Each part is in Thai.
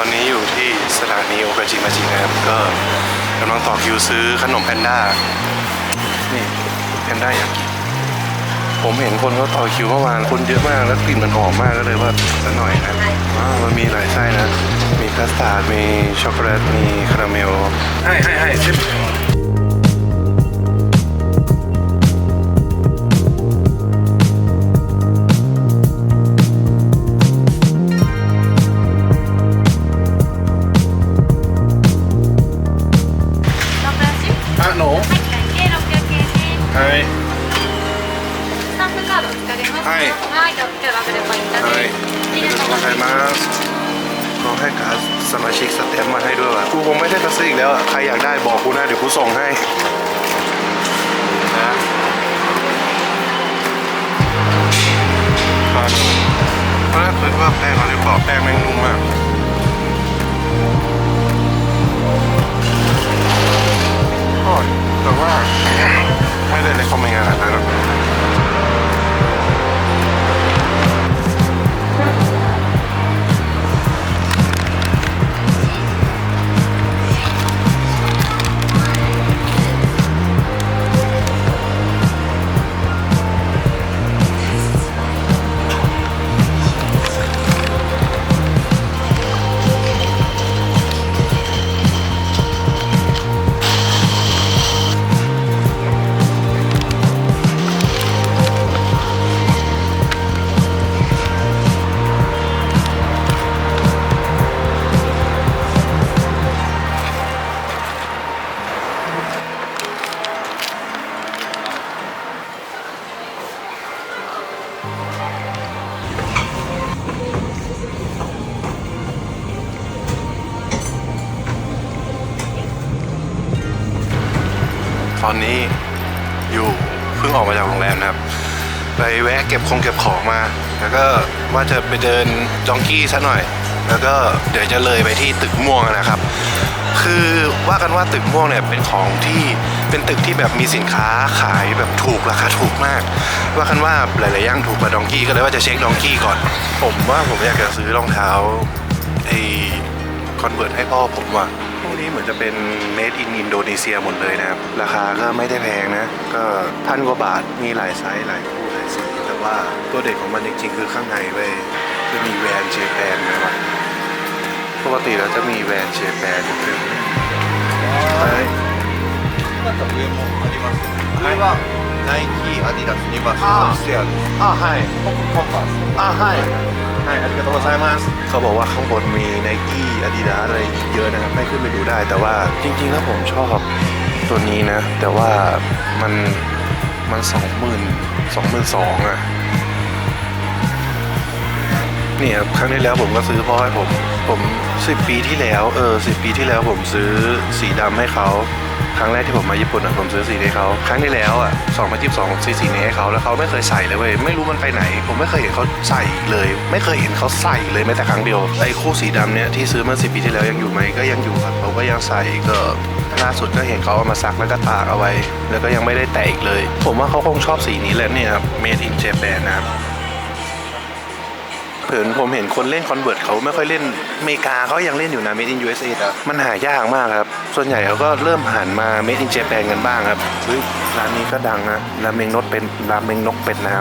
ตอนนี้อยู่ที่สถานีโอกาจิมาจินะครับก็กำลังต่อคิวซื้อขนมแพนด้า นี่แพนด้าอยากกินผมเห็นคนเขาต่อคิวเมื่อวานคนเยอะมากแล้วกลิ่นมันหอมมากก็เลยว่าสักหน่อยนะว้าวมันมีหลายไส้นะ มีคัสตาร์ดมีช็อกโกแลตมีคาราเมลให้ให้ให้ชิป ออีกแล้วอะใครอยากได้บอกกูนะ เดี๋ยวกูส่งให้นะตอนนี้ตอนแรกคิดว่าแป้งเขาจะบอกแป้งแม่งนุ่มมากอร่อยแต่ว่าไม่ได้ในคอมเมนต์ขนาดนั้น อกตอนนี้อยู่เพิ่งออกมาจากโรงแรมนะครับ ไปแวะเก็บคงเก็บของมา แล้วก็ว่าจะไปเดินจองกี้ซะหน่อย แล้วก็เดี๋ยวจะเลยไปที่ตึกม่วงนะครับ คือว่ากันว่าตึกม่วงเนี่ยเป็นของที่เป็นตึกที่แบบมีสินค้าขายแบบถูกราคาถูกมาก ว่ากันว่าหลายๆอย่างถูกกว่าดองกี้ก็เลยว่าจะเช็คดองกี้ก่อน ผมว่าผมอยากจะซื้อรองเท้าไอคอนเวิร์ตให้พ่อผมว่ะ นี้เหมือนจะเป็น made in อินโดนีเซียหมดเลยนะครับ ราคาก็ไม่ได้แพงนะ ก็พันกว่าบาทมีหลายไซส์หลายคู่หลายสีแต่ว่าตัวเด็ดของมันจริงๆ คือข้างในเว้ยจะมีแวนเจแปนนะวะปกติเราจะมีแวนเชฟแปนอยู่ด้วย はいまた上もあります。上はナイキ、アディダス、ニバース、あーステアです。あはいコンパス。あはいはいありがとうございますเขาบอกว่าข้างบนมีไนกี้อาดิดาอะไรเยอะนะครับให้ขึ้นไปดูได้ แต่ว่าจริงๆแล้วผมชอบตัวนี้นะ แต่ว่ามันมันสองหมื่นสองหมื่นสองอะเนี่ยครับครั้งที่แล้วผมก็ซื้อเพ่อให้ผม ผมสิบปีที่แล้วเออสิบปีที่แล้วผมซื้อสีดำให้เขา ครั้งแรกที่ผมมาญี่ปุ่นอะผมซื้อสีให้เขาครั้งที่แล้วอะสองพันยี่สิบสองซื้อสีนี้ให้เขาแล้วเขาไม่เคยใส่เลยเว้ยไม่รู้มันไปไหน ผมไม่เคยเห็นเขาใส่เลย ไม่เคยเห็นเขาใส่เลยแม้แต่ครั้งเดียวไอ้คู่สีดำเนี่ยที่ซื้อเมื่อสิบปีที่แล้วยังอยู่ไหมก็ยังอยู่ครับเขาก็ยังใส่ก็ล่าสุดก็เห็นเขาเอามาซักแล้วก็ตากเอาไว้ แล้วก็ยังไม่ได้แตะอีกเลย ผมว่าเขาคงชอบสีนี้แหละเนี่ยครับ made in Japan นะครับ เผินผมเห็นคนเล่นคอนเวิร์ตเขาไม่ค่อยเล่นอเมริกาเขายังเล่นอยู่นะ Made in USA แต่มันหายากมากครับ ส่วนใหญ่เขาก็เริ่มหันมา Made in Japan กันบ้างครับเฮ้ยร้านนี้ก็ดังนะราเมงนกเป็นราเมงนกเป็ดน้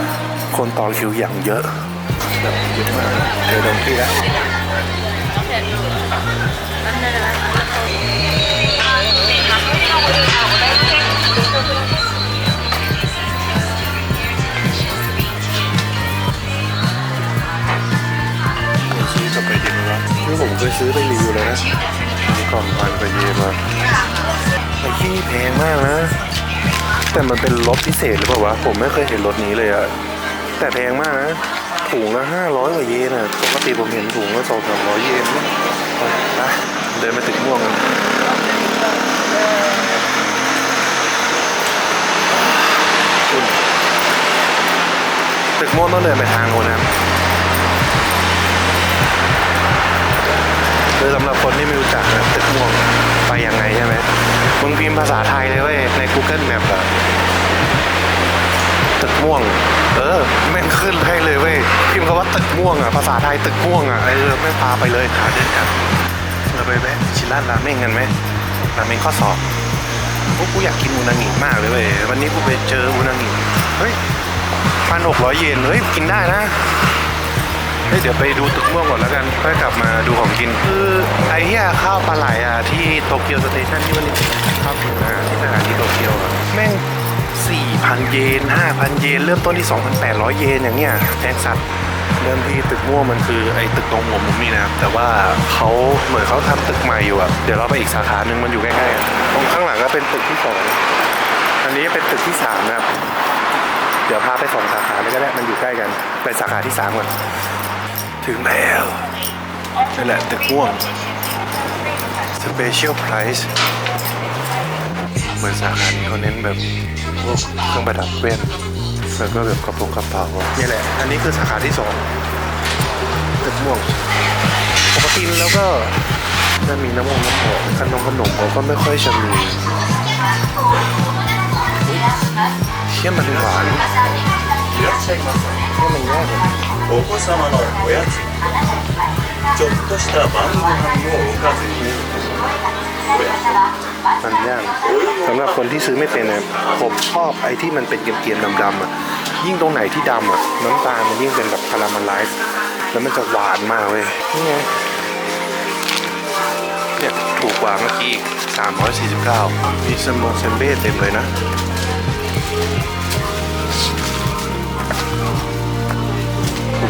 ำคนต่อคิวอย่างเยอะแบบเยอะมากเจอดงที่แล้ว แต่มันเป็นรถพิเศษหรือเปล่าวะ ผมไม่เคยเห็นรถนี้เลยอะแต่แพงมากนะถุงละห้าร้อยกว่าเยนอะปกติผมเห็นถุงละสองสามร้อยเยนนะไปนะเดินไปตึกม่วงกันตึกม่วงต้องเดินไปทางโน้นนะ คือสำหรับคนที่ไม่รู้จักนะตึกม่วงไปยังไงใช่ไหมมึงพิมพ์ภาษาไทยเลยเว้ยใน Google Map อะตึกม่วง เออแม่งขึ้นให้เลยเว้ยพิมพ์คำว่าตึกม่วงอะภาษาไทยตึกม่วงอะเออไม่งพาไปเลยขาเดินกันเราไปแวะชิลานราเม่งกันไหมราเมงข้อสอบกูอยากกินอูนางิมากเลยเว้ยวันนี้กูไปเจออูนางิเฮ้ยพันหกร้อยเยนเฮ้ยกินได้นะ เฮ้ยเดี๋ยวไปดูตึกม่วงก่อนแล้วกัน ค่อยกลับมาดูของกิน คือไอ้เหี้ยข้าวปลาไหลอะที่โตเกียวสเตชันที่วันนี้ข้าวถึงนะที่สถานีโตเกียวอะแม่ง4,000 เยน 5,000 เยน เริ่มต้นที่ 2,800 เยนอย่างเนี้ยแพงสัตว์เริ่มที่ตึกม่วงมันคือไอ้ตึกตรงหัวมุมนี่นะครับแต่ว่าเขาเหมือนเขาทำตึกใหม่อยู่อะเดี๋ยวเราไปอีกสาขาหนึ่งมันอยู่ใกล้ๆอะตรงข้างหลังก็เป็นตึกที่สองอันนี้เป็นตึกที่สามนะครับ เดี๋ยวพาไปสองสาขาเลยก็ได้มันอยู่ใกล้กันไปสาขาที่สามก่อน ถึงแล้วนั่นแหละตึกม่วงสเปเชียลไพรส์เหมือนสาขานี้เขาเน้นแบบพวกเครื่องประดับเว้นแล้วก็แบบกระโปรงกระเป๋านี่แหละ อันนี้คือสาขาที่สองตึกม่วง ปกติแล้วก็จะมีน้ำมันน้ำหอมขนมขนมเขาก็ไม่ค่อยจะมีเชี่ยมันหวานเชี่ยมันแย่เลย お子様のおやつちょっとした晩ご飯のおかずにおや มันยากสำหรับคนที่ซื้อไม่เป็นนะผมชอบไอ้ที่มันเป็นเกรียมๆดำๆอ่ะยิ่งตรงไหนที่ดำอ่ะน้ำตาลมันยิ่งเป็นแบบคาราเมลไลซ์แล้วมันจะหวานมากเว้ยนี่ไงเนี่ยถูกกว่าเมื่อกี้อีก349 มีสมองเซมเบ้เต็มเลยนะ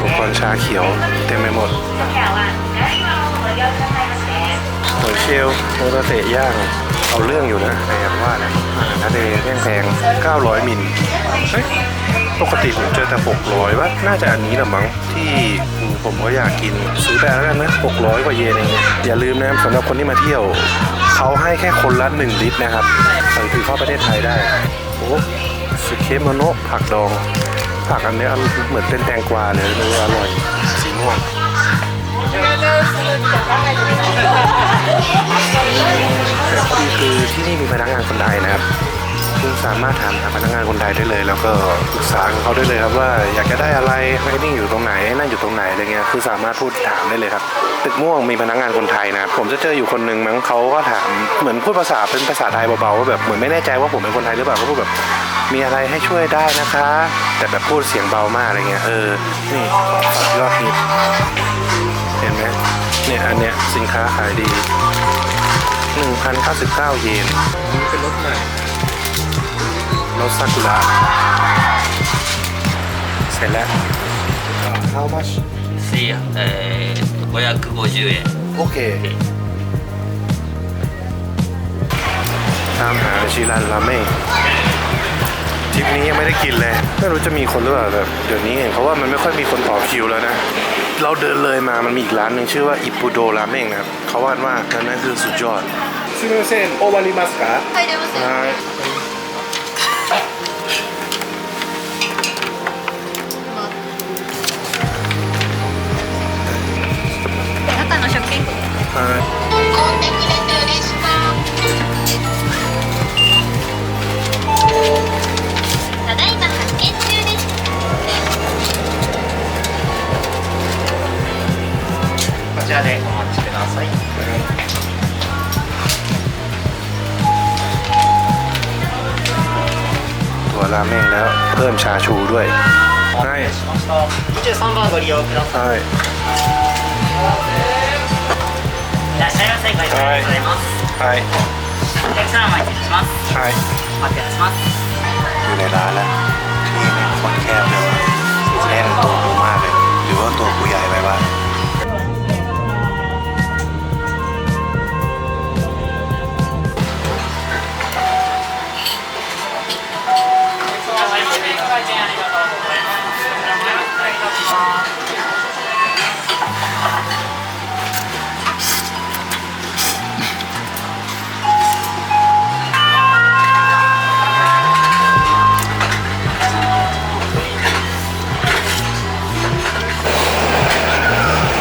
อุปกรณ์ชาเขียวเต็มไปหมดหอยเชลล์โมระเตะย่าง เอาเรื่องอยู่นะแต่อย่างว่านะอาหารทะเลแพงๆ900 มิลเฮ้ยปกติผมเจอแต่ 600ว่าน่าจะอันนี้แหละมั้งที่ผมก็อยากกินซื้อไปแล้วกันนะ 600 กว่าเยนเองอย่าลืมนะสำหรับคนที่มาเที่ยว เขาให้แค่คนละ 1 ลิตรนะครับใส่ถือเข้าประเทศไทยได้ โอ้สเคมโนะผักดอง ผักอันเนี้ยเหมือนเป็นแตงกวาเลยเนื้ออร่อย สีม่วงแต่ข้อดีคือที่นี่มีพนักงานคนไทยนะครับคุณสามารถถามหาพนักงานคนไทยได้เลย แล้วก็ปรึกษากับเขาได้เลยครับว่าอยากจะได้อะไรไม่นิ่งอยู่ตรงไหนนั่งอยู่ตรงไหนอะไรเงี้ยคือสามารถพูดถามได้เลยครับตึกม่วงมีพนักงานคนไทยนะครับผมจะเจออยู่คนหนึ่งมั้งเขาก็ถามเหมือนพูดภาษาเป็นภาษาไทยเบาๆว่าแบบเหมือนไม่แน่ใจว่าผมเป็นคนไทยหรือเปล่าก็พูดแบบ มีอะไรให้ช่วยได้นะคะ แต่แบบพูดเสียงเบามากอะไรเงี้ยเออนี่ฝยอดฮิตเห็นไหมเนี่ยอันเนี้ยสินค้าขายดี 1,099 เยนเป็นรถใหม่รถซากุระเสร็จแล้ว How much? สี่เอ่อ550เยนโอเคตามหาชิลันราเม่ ริปนี้ยังไม่ได้กินเลยไม่รู้จะมีคนหรือเปล่าแบบเดี๋ยวนี้เห็นเพราะว่ามันไม่ค่อยมีคนต่อคิวแล้วนะ เราเดินเลยมามันมีอีกร้านหนึ่งชื่อว่าอิปูโดราเมงนะเขาว่าว่าร้านนั้นคือสุดยอดซึ่งเส้นโอวาริมัสกาใช่เดมัสแต่ถ้าตัดเราช็อปกิ้งาชูด้วยใช่ しました23番ご利用くださ ใช่ いいらっしゃいませご利用ありがとうございます ใช่ お客様お待ちします ใช่ お待ちします อยู่ในร้านแล้วที่แม่งโคนแคบเลยว่ะแน่นตัวกูมากเลย หรือว่าตัวกูใหญ่ไปวะ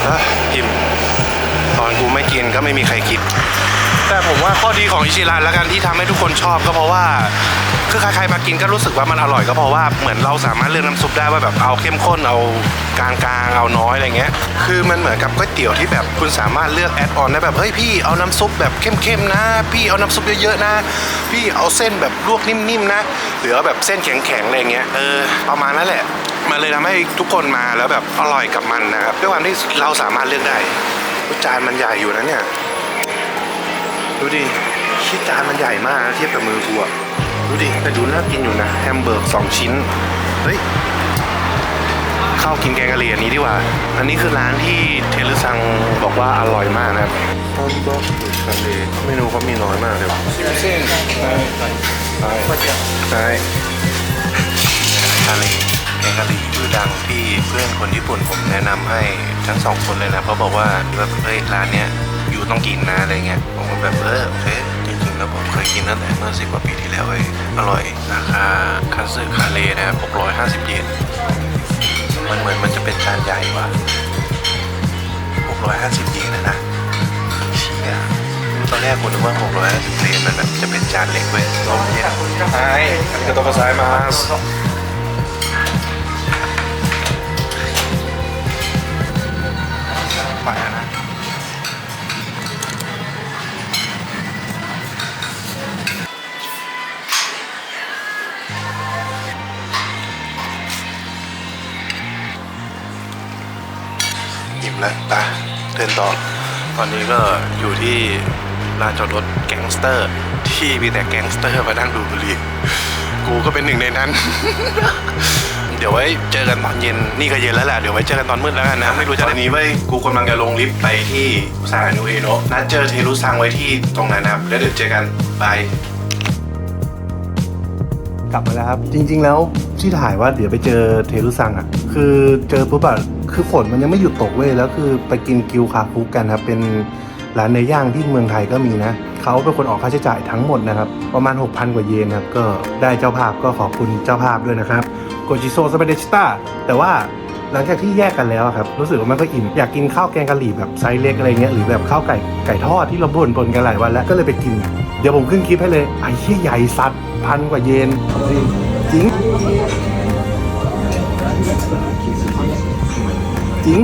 อะอิ่มตอนกูไม่กินก็ไม่มีใครกิน แต่ผมว่าข้อดีของอิชิรันแล้วกันที่ทำให้ทุกคนชอบก็เพราะว่าคือใครๆมากินก็รู้สึกว่ามันอร่อยก็เพราะว่าเหมือนเราสามารถเลือกน้ำซุปได้ว่าแบบเอาเข้มข้นเอากลางๆเอาน้อยอะไรเงี้ย คือมันเหมือนกับก๋วยเตี๋ยวที่แบบคุณสามารถเลือกแอดออนได้แบบเฮ้ยพี่เอาน้ำซุปแบบเข้มๆนะ พี่เอาน้ำซุปเยอะๆนะ พี่เอาเส้นแบบลวกนิ่มๆนะ หรือเอาแบบเส้นแข็งๆอะไรเงี้ยเออประมาณนั้นแหละ มันเลยทำให้ทุกคนมาแล้วแบบอร่อยกับมันนะครับด้วยความที่เราสามารถเลือกได้จานมันใหญ่อยู่นะเนี่ย ดูดิชิจานมันใหญ่มากนะเทียบกับมือกูอะดูดิแต่ดูน่ากินอยู่นะแฮมเบอร์กสองชิ้น เฮ้ยเข้ากินแกงกะหรี่อันนี้ดีกว่า อันนี้คือร้านที่เทลุซังบอกว่าอร่อยมากนะครับต้มบล็อกหรือทะเลเมนูเขามีน้อยมากเลยเส้นใช่ใช่ใช่ทะเลแกงกะหรี่ชื่อดังที่เพื่อนคนญี่ปุ่นผมแนะนำให้ทั้งสองคนเลยนะเพราะบอกว่าแบบเฮ้ยร้านเนี้ยอ ยู่ต้องกินนะอะไรเงี้ยผมก็แบบเออโอเคจริงๆแล้วผมเคยกินตั้งแต่เมื่อสิบกว่าปีที่แล้วเว้อร่อยราคาคัตสึคาเลนะครับ650 เยนมันเหมือนมันจะเป็นจานใหญ่กว่า650 เยนนะนะเชี่ยตอนแรกผมนึกว่า650 เยนมันแบบจะเป็นจานเล็กเว้ยลมเย็นใช่อันนี้ก็ต้องกระซายมาส อิ่มแล้วไปเดินต่อ ตอนนี้ก็อยู่ที่ลานจอดรถแก๊งสเตอร์ ที่มีแต่แก๊งสเตอร์มานั่งดูบุหรี่กูก็เป็นหนึ่งในนั้น เดี๋ยวไว้เจอกันตอนเย็น นี่ก็เย็นแล้วแหละ เดี๋ยวไว้เจอกันตอนมืดแล้วกันนะ ไม่รู้จะตอนนี้ไว้ยกูกำลังจะลงลิฟต์ไปที่สถานูเอโนะนัดเจอเทรุซังไว้ที่ตรงนั้นนะครับ แล้วเดี๋ยวเจอกันบายกลับมาแล้วครับ จริง ๆ แล้วที่ถ่ายว่าเดี๋ยวไปเจอเทรุซังอะ คือเจอปุ๊บอะ คือฝนมันยังไม่หยุดตกเว้ยแล้วคือไปกินกิวคาคุกันครับเป็นร้านเนื้อย่างที่เมืองไทยก็มีนะเขาเป็นคนออกค่าใช้จ่ายทั้งหมดนะครับ ประมาณ 6,000 กว่าเยนครับก็ได้เจ้าภาพก็ขอบคุณเจ้าภาพด้วยนะครับโกจิโซสเปเดชิต้าแต่ว่าหลังจากที่แยกกันแล้วครับ รู้สึกว่าไม่ค่อยอิ่ม อยากกินข้าวแกงกะหรี่แบบไซส์เล็กอะไรเงี้ยหรือแบบข้าวไก่ไก่ทอดที่เราบ่นบนกันหลายวันแล้วก็เลยไปกิน เดี๋ยวผมขึ้นคลิปให้เลย ไอ้เหี้ยใหญ่สัตว์พันกว่าเยนจริง จริง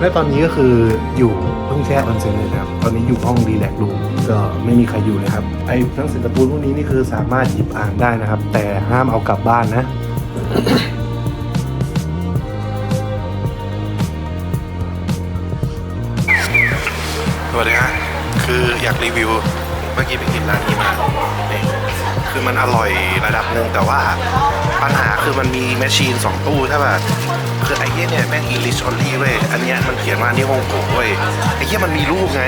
และตอนนี้ก็คืออยู่เพิ่งแช่ออนเซ็นเลยนะครับ ตอนนี้อยู่ห้องรีแลกซ์รูมก็ไม่มีใครอยู่เลยครับ ไอ้หนังสือการ์ตูนพวกนี้นี่คือสามารถหยิบอ่านได้นะครับ แต่ห้ามเอากลับบ้านนะ สวัสดีฮะคืออยากรีวิว เมื่อกี้ไปกินร้านนี้มานี่คือมันอร่อยระดับหนึ่งแต่ว่าปัญหาคือมันมีแมชชีนสองตู้ใช่ป่ะ คือไอ้เหี้ยเนี่ยแม่ง English only เว้ย อันเนี้ยมันเขียนมานี่ฮ่องกงเว้ย ไอ้เหี้ยมันมีรูปไง